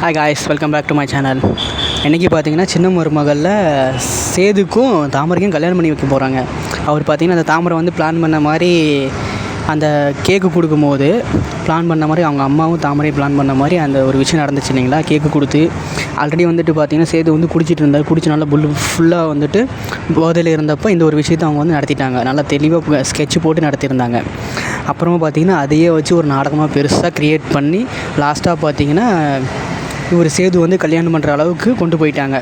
Hi guys welcome back to my channel இன்றைக்கி பார்த்தீங்கன்னா சின்ன மருமகளில் சேதுக்கும் தாமரைக்கும் கல்யாணம் பண்ணி வைக்க போகிறாங்க அவர் பார்த்தீங்கன்னா அந்த தாமரை வந்து பிளான் பண்ண மாதிரி அந்த கேக்கு கொடுக்கும்போது பிளான் பண்ண மாதிரி அவங்க அம்மாவும் தாமரையும் பிளான் பண்ண மாதிரி அந்த ஒரு விஷயம் நடந்துச்சு இல்லைங்களா? கேக்கு கொடுத்து ஆல்ரெடி வந்துட்டு பார்த்தீங்கன்னா சேது வந்து குடிச்சிட்டு இருந்தார். குடிச்சு நல்லா புல் ஃபுல்லாக வந்துட்டு போதையில் இருந்தப்போ இந்த ஒரு விஷயத்தை அவங்க வந்து நடத்திட்டாங்க. நல்லா தெளிவாக ஸ்கெட்ச் போட்டு நடத்தியிருந்தாங்க. அப்புறமா பார்த்தீங்கன்னா அதையே வச்சு ஒரு நாடகமாக பெருசாக க்ரியேட் பண்ணி லாஸ்ட்டாக பார்த்தீங்கன்னா இவர் சேது வந்து கல்யாணம் பண்ணுற அளவுக்கு கொண்டு போயிட்டாங்க.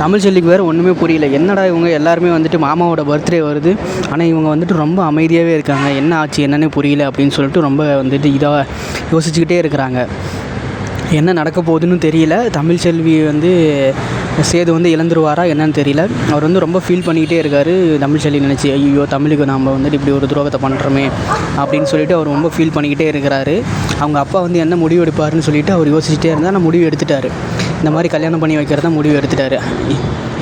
தமிழ் செல்லிக்கு வேறு ஒன்றுமே புரியல. என்னடா இவங்க எல்லாருமே வந்துட்டு மாமாவோட பர்த்டே வருது. ஆனால் இவங்க வந்துட்டு ரொம்ப அமைதியாகவே இருக்காங்க. என்ன ஆச்சு என்னன்னே புரியல அப்படின்னு சொல்லிட்டு ரொம்ப வந்துட்டு இதாக யோசிச்சுக்கிட்டே இருக்கிறாங்க. என்ன நடக்க போகுதுன்னு தெரியல. தமிழ் செல்வி வந்து சேது வந்து இழந்துருவாரா என்னன்னு தெரியல. அவர் வந்து ரொம்ப ஃபீல் பண்ணிக்கிட்டே இருக்காரு. தமிழ் செல்வி நினச்சி ஐயோ தமிழுக்கு நாம் வந்துட்டு இப்படி ஒரு துரோகத்தை பண்ணுறோமே அப்படின்னு சொல்லிட்டு அவர் ரொம்ப ஃபீல் பண்ணிக்கிட்டே இருக்கிறாரு. அவங்க அப்பா வந்து என்ன முடிவு எடுப்பாருன்னு சொல்லிட்டு அவர் யோசிச்சுட்டே இருந்தால் நான் முடிவு எடுத்துட்டார். இந்த மாதிரி கல்யாணம் பண்ணி வைக்கிறதா முடிவு எடுத்துட்டார்.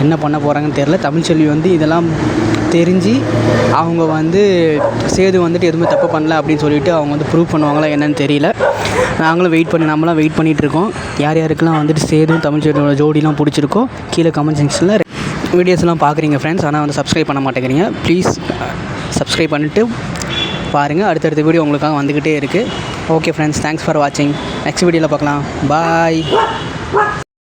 என்ன பண்ண போகிறாங்கன்னு தெரில தமிழ்ச்செல்வி வந்து இதெல்லாம் தெரிஞ்சு அவங்க வந்து சேது வந்துட்டு எதுவுமே தப்பு பண்ணல அப்படின்னு சொல்லிட்டு அவங்க வந்து ப்ரூவ் பண்ணுவாங்களா என்னன்னு தெரியல. நாங்களும் வெயிட் பண்ணி நம்மளாம் வெயிட் பண்ணிகிட்டு இருக்கோம் யார் யாருக்கெல்லாம் வந்துட்டு சேதும் தமிழ்ச்செல்வியோட ஜோடிலாம் பிடிச்சிருக்கோ கீழே கமெண்ட் செக்ஷனில் வீடியோஸ்லாம் பார்க்குறீங்க ஃப்ரெண்ட்ஸ் ஆனால் வந்து சப்ஸ்கிரைப் பண்ண மாட்டேங்கிறீங்க. ப்ளீஸ் சப்ஸ்கிரைப் uh, பண்ணிவிட்டு பாருங்கள் அடுத்தடுத்த வீடியோ உங்களுக்காக வந்துக்கிட்டே இருக்குது ஓகே ஃப்ரெண்ட்ஸ் தேங்க்ஸ் ஃபார் வாட்சிங் நெக்ஸ்ட் வீடியோவில் பார்க்கலாம். பாய்